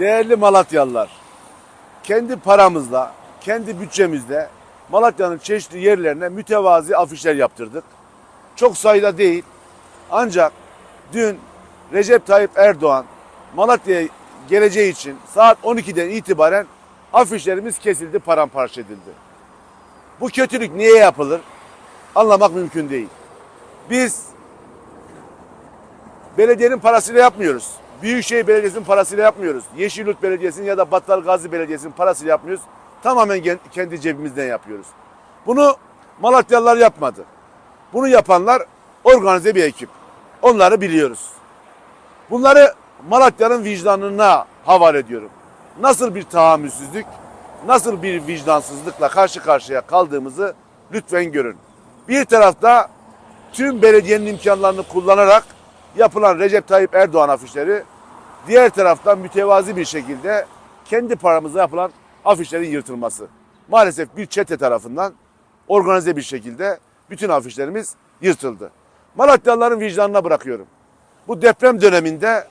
Değerli Malatyalılar, kendi paramızla, kendi bütçemizle Malatya'nın çeşitli yerlerine mütevazi afişler yaptırdık. Çok sayıda değil. Ancak dün Recep Tayyip Erdoğan Malatya'ya geleceği için saat 12'den itibaren afişlerimiz kesildi, paramparça edildi. Bu kötülük niye yapılır? Anlamak mümkün değil. Biz belediyenin parasıyla yapmıyoruz. Büyükşehir Belediyesi'nin parasıyla yapmıyoruz. Yeşilyurt Belediyesi'nin ya da Battal Gazi Belediyesi'nin parasıyla yapmıyoruz. Tamamen kendi cebimizden yapıyoruz. Bunu Malatyalılar yapmadı. Bunu yapanlar organize bir ekip. Onları biliyoruz. Bunları Malatya'nın vicdanına havale ediyorum. Nasıl bir tahammülsüzlük, nasıl bir vicdansızlıkla karşı karşıya kaldığımızı lütfen görün. Bir tarafta tüm belediyenin imkanlarını kullanarak yapılan Recep Tayyip Erdoğan afişleri, diğer taraftan mütevazi bir şekilde kendi paramızla yapılan afişlerin yırtılması. Maalesef bir çete tarafından organize bir şekilde bütün afişlerimiz yırtıldı. Malatyalıların vicdanına bırakıyorum. Bu deprem döneminde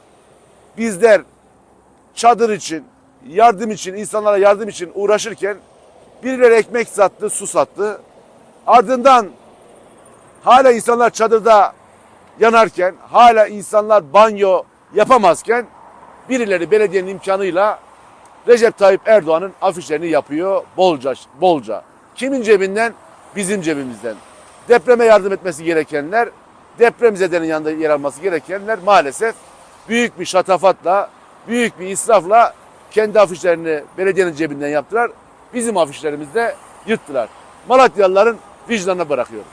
bizler çadır için, yardım için, insanlara yardım için uğraşırken birileri ekmek sattı, su sattı. Ardından hala insanlar çadırda yanarken, hala insanlar banyo yapamazken birileri belediyenin imkanıyla Recep Tayyip Erdoğan'ın afişlerini yapıyor bolca bolca. Kimin cebinden? Bizim cebimizden. Depreme yardım etmesi gerekenler, depremzedenin yanında yer alması gerekenler maalesef büyük bir şatafatla, büyük bir israfla kendi afişlerini belediyenin cebinden yaptılar. Bizim afişlerimizi de yırttılar. Malatyalıların vicdanına bırakıyorum.